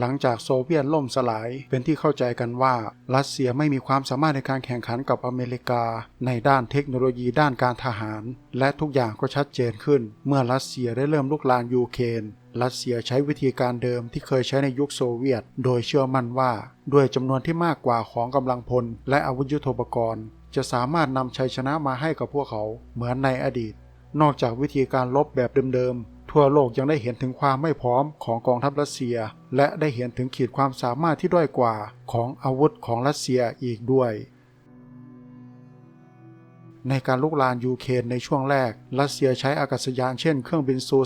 หลังจากโซเวียตล่มสลายเป็นที่เข้าใจกันว่า รัสเซียไม่มีความสามารถในการแข่งขันกับอเมริกา ในด้านเทคโนโลยีด้านการทหาร และทุกอย่างก็ชัดเจนขึ้น เมื่อรัสเซียได้เริ่มลุกลานยูเครนรัสเซียใช้วิธีการเดิมที่เคยใช้ในยุคโซเวียต โดยเชื่อมั่นว่า ด้วยจำนวนที่มากกว่าของกำลังพล และอาวุธยุทโธปกรณ์ จะสามารถนำชัยชนะมาให้กับพวกเขาเหมือนในอดีต นอกจากวิธีการลบแบบเดิม ทั่วโลกยังได้เห็นถึงความไม่พร้อมของกองทัพรัสเซีย และได้เห็นถึงขีดความสามารถที่ด้อยกว่าของอาวุธของรัสเซียอีกด้วย ในการลุกลานยูเครนในช่วงแรก รัสเซียใช้อากาศยานเช่นเครื่องบินซู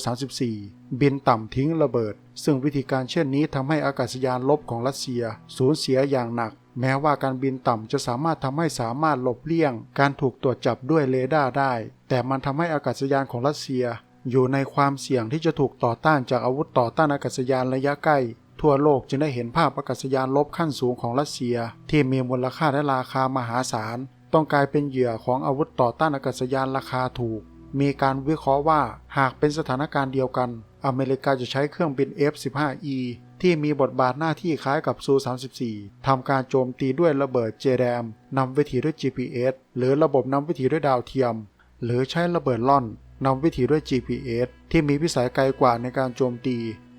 34 บินต่ำทิ้งระเบิด ซึ่งวิธีการเช่นนี้ทำให้อากาศยานลบของรัสเซีย สูญเสียอย่างหนัก แม้ว่าการบินต่ำจะสามารถทำให้สามารถหลบเลี่ยง การถูกตรวจจับด้วยเรดาร์ได้ แต่มันทำให้อากาศยานของรัสเซีย อยู่ในความเสี่ยงที่จะถูกต่อต้านจากอาวุธต่อต้านอากาศยานระยะใกล้ ทั่วโลกจึงได้เห็นภาพอากาศยานลบขั้นสูงของรัสเซีย ที่มีมูลค่าและราคามหาศาล ต้องกลายเป็นเหยื่อของอาวุธต่อต้านอากาศยานราคาถูก มีการวิเคราะห์ว่าหากเป็นสถานการณ์เดียวกัน อเมริกาจะใช้เครื่องบิน F-15E ที่มีบทบาทหน้าที่คล้ายกับซู 34 ทำการโจมตีด้วยระเบิดเจแดมนำวิถีด้วย GPS หรือระบบนำวิถีด้วยดาวเทียม หรือใช้ระเบิดล่อน นำวิถีด้วย GPS ที่มีวิสัยไกลกว่าในการโจมตี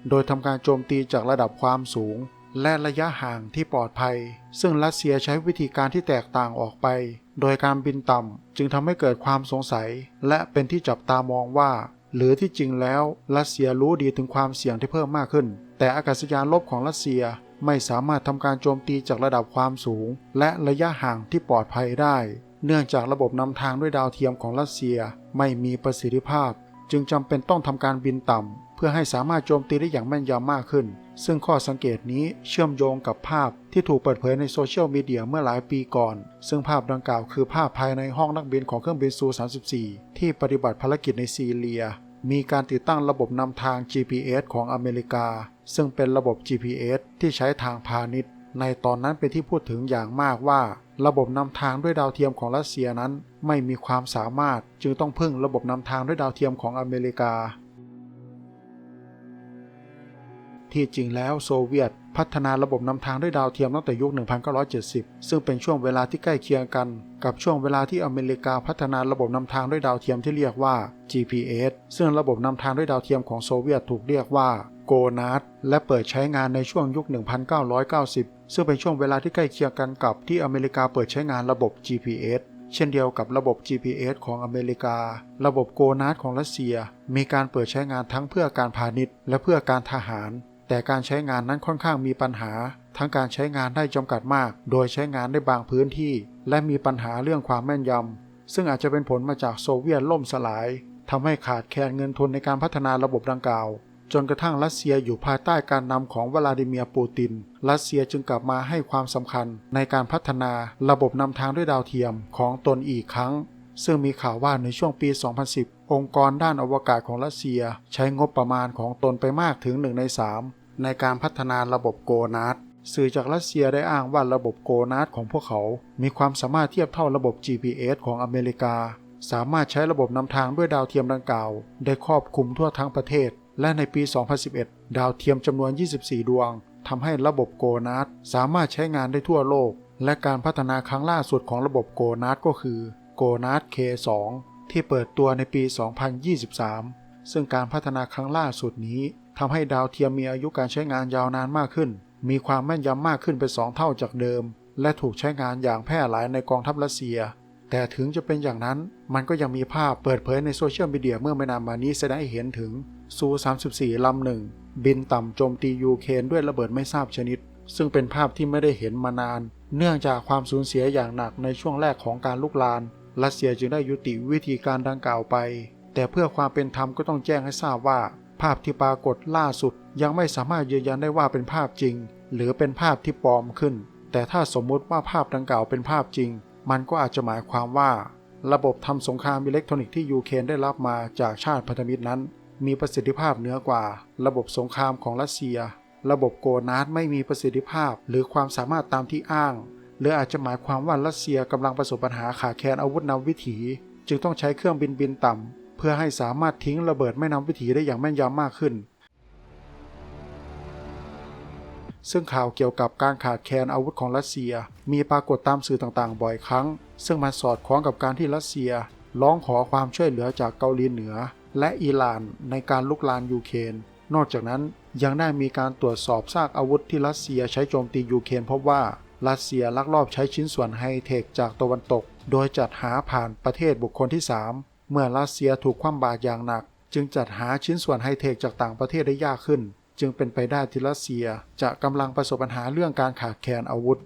โดยทำการโจมตีจากระดับความสูง และระยะห่างที่ปลอดภัย ซึ่งรัสเซียใช้วิธีการที่แตกต่างออกไป โดยการบินต่ำจึงทำให้เกิดความสงสัย และเป็นที่จับตามองว่าหรือที่จริงแล้วรัสเซียรู้ดีถึงความเสี่ยงที่เพิ่มมากขึ้น แต่อากาศยานลบของรัสเซียไม่สามารถทำการโจมตีจากระดับความสูง และระยะห่างที่ปลอดภัยได้ เนื่องจากระบบนำทางด้วยดาวเทียมของรัสเซีย ไม่มีประสิทธิภาพ จึงจำเป็นต้องทำการบินต่ำเพื่อให้สามารถโจมตีได้อย่างแม่นยำมากขึ้น ซึ่งข้อสังเกตนี้เชื่อมโยงกับภาพที่ถูกเปิดเผยในโซเชียลมีเดียเมื่อหลายปีก่อน ซึ่งภาพดังกล่าวคือภาพภายในห้องนักบินของเครื่องบินซู 34 ที่ปฏิบัติภารกิจในซีเรีย มีการติดตั้งระบบนำทาง GPS ของอเมริกา ซึ่งเป็นระบบ GPS ที่ใช้ทางพาณิชย์ ในตอนนั้นเป็นที่พูดถึงอย่างมากว่า ระบบนำทางด้วยดาวเทียมของรัสเซียนั้น ไม่มีความสามารถจึงต้องพึ่งระบบนำทางด้วยดาวเทียมของอเมริกา ที่จริงแล้วโซเวียตพัฒนาระบบนำทางด้วยดาวเทียมตั้งแต่ยุค 1970 ซึ่งเป็นช่วงเวลาที่ใกล้เคียงกัน กับช่วงเวลาที่อเมริกาพัฒนาระบบนำทางด้วยดาวเทียมที่เรียกว่า GPS ซึ่งระบบนำทางด้วยดาวเทียมของโซเวียตถูกเรียกว่าโกนาดและเปิดใช้งานในช่วงยุค 1990 ซึ่งเป็นช่วงเวลาที่ใกล้เคียงกันกับที่อเมริกาเปิดใช้งานระบบ GPS เช่นเดียวกับระบบ GPS ของอเมริกา ระบบโกนาดของรัสเซีย มีการเปิดใช้งานทั้งเพื่อการพาณิชย์ และเพื่อการทหาร แต่การใช้งานนั้นค่อนข้างมีปัญหา ทั้งการใช้งานได้จำกัดมาก โดยใช้งานได้บางพื้นที่ และมีปัญหาเรื่องความแม่นยำ ซึ่งอาจจะเป็นผลมาจากโซเวียตล่มสลายทำให้ขาดแคลนเงินทุนในการพัฒนาระบบดังกล่าว จนกระทั่งรัสเซียอยู่ภายใต้การนำของวลาดิเมียร์ปูติน รัสเซียจึงกลับมาให้ความสำคัญในการพัฒนาระบบนำทางด้วยดาวเทียมของตนอีกครั้ง ซึ่งมีข่าวว่าในช่วงปี 2010 องค์กรด้านอวกาศของรัสเซียใช้งบประมาณของตนไปมากถึง 1 ใน 3 ในการพัฒนาระบบโกนาดสื่อจากรัสเซียได้อ้างว่าระบบโกนาดของพวกเขา มีความสามารถเทียบเท่าระบบ GPS ของอเมริกา สามารถใช้ระบบนำทางด้วยดาวเทียมดังกล่าว ได้ครอบคลุมทั่วทั้งประเทศ และในปี 2011 ดาวเทียมจำนวน 24 ดวงทำให้ระบบโกนาดสามารถใช้งานได้ทั่วโลก และการพัฒนาครั้งล่าสุดของระบบโกนาดก็คือโกนาด K2 ที่เปิดตัวในปี 2023 ซึ่งการพัฒนาครั้งล่าสุดนี้ทำให้ดาวเทียมมีอายุการใช้งานยาวนานมากขึ้น มีความแม่นยำมากขึ้นเป็นสองเท่าจากเดิม และถูกใช้งานอย่างแพร่หลายในกองทัพรัสเซีย แต่ถึงจะเป็นอย่างนั้นมันก็ยังมีภาพเปิดเผยในโซเชียลมีเดียเมื่อไม่นานมานี้แสดงให้เห็นถึงซู 34 ลำหนึ่ง บินต่ำโจมตียูเครนด้วยระเบิดไม่ทราบชนิด ซึ่งเป็นภาพที่ไม่ได้เห็นมานาน เนื่องจากความสูญเสียอย่างหนักในช่วงแรกของการลุกลานรัสเซียจึงได้ยุติวิธีการดังกล่าวไป แต่เพื่อความเป็นธรรมก็ต้องแจ้งให้ทราบว่า ภาพที่ปรากฏล่าสุด ยังไม่สามารถยืนยันได้ว่าเป็นภาพจริง หรือเป็นภาพที่ปลอมขึ้น แต่ถ้าสมมุติว่าภาพดังกล่าวเป็นภาพจริง มันก็อาจจะหมายความว่า ระบบทำสงครามอิเล็กทรอนิกส์ที่ยูเครนได้รับมาจากชาติพันธมิตรนั้น มีประสิทธิภาพเหนือกว่า ระบบสงครามของรัสเซีย ระบบโกนาดไม่มีประสิทธิภาพ หรือความสามารถตามที่อ้าง หรืออาจจะหมายความว่ารัสเซียกำลังประสบปัญหาขาดแคลนอาวุธนำวิถี จึงต้องใช้เครื่องบินบินต่ำเพื่อให้สามารถทิ้งระเบิดไม่นำวิถีได้อย่างแม่นยำมากขึ้น ซึ่งข่าวเกี่ยวกับการขาดแคลนอาวุธของรัสเซีย มีปรากฏตามสื่อต่างๆ บ่อยครั้ง ซึ่งมันสอดคล้องกับการที่รัสเซีย ร้องขอความช่วยเหลือจากเกาหลีเหนือ และอิหร่านในการลุกลานยูเครนนอกจากนั้นยังได้มีการตรวจสอบซากอาวุธที่รัสเซียใช้โจมตียูเครนพบว่ารัสเซียลักลอบใช้ชิ้นส่วนไฮเทคจากตะวันตก โดยจัดหาผ่านประเทศบุคคลที่ 3 เมื่อรัสเซียถูกคว่ำบาตรอย่างหนัก จึงจัดหาชิ้นส่วนไฮเทคจากต่างประเทศได้ยากขึ้น จึงเป็นไปได้ที่รัสเซียจะกำลังประสบปัญหาเรื่องการขาดแคลนอาวุธ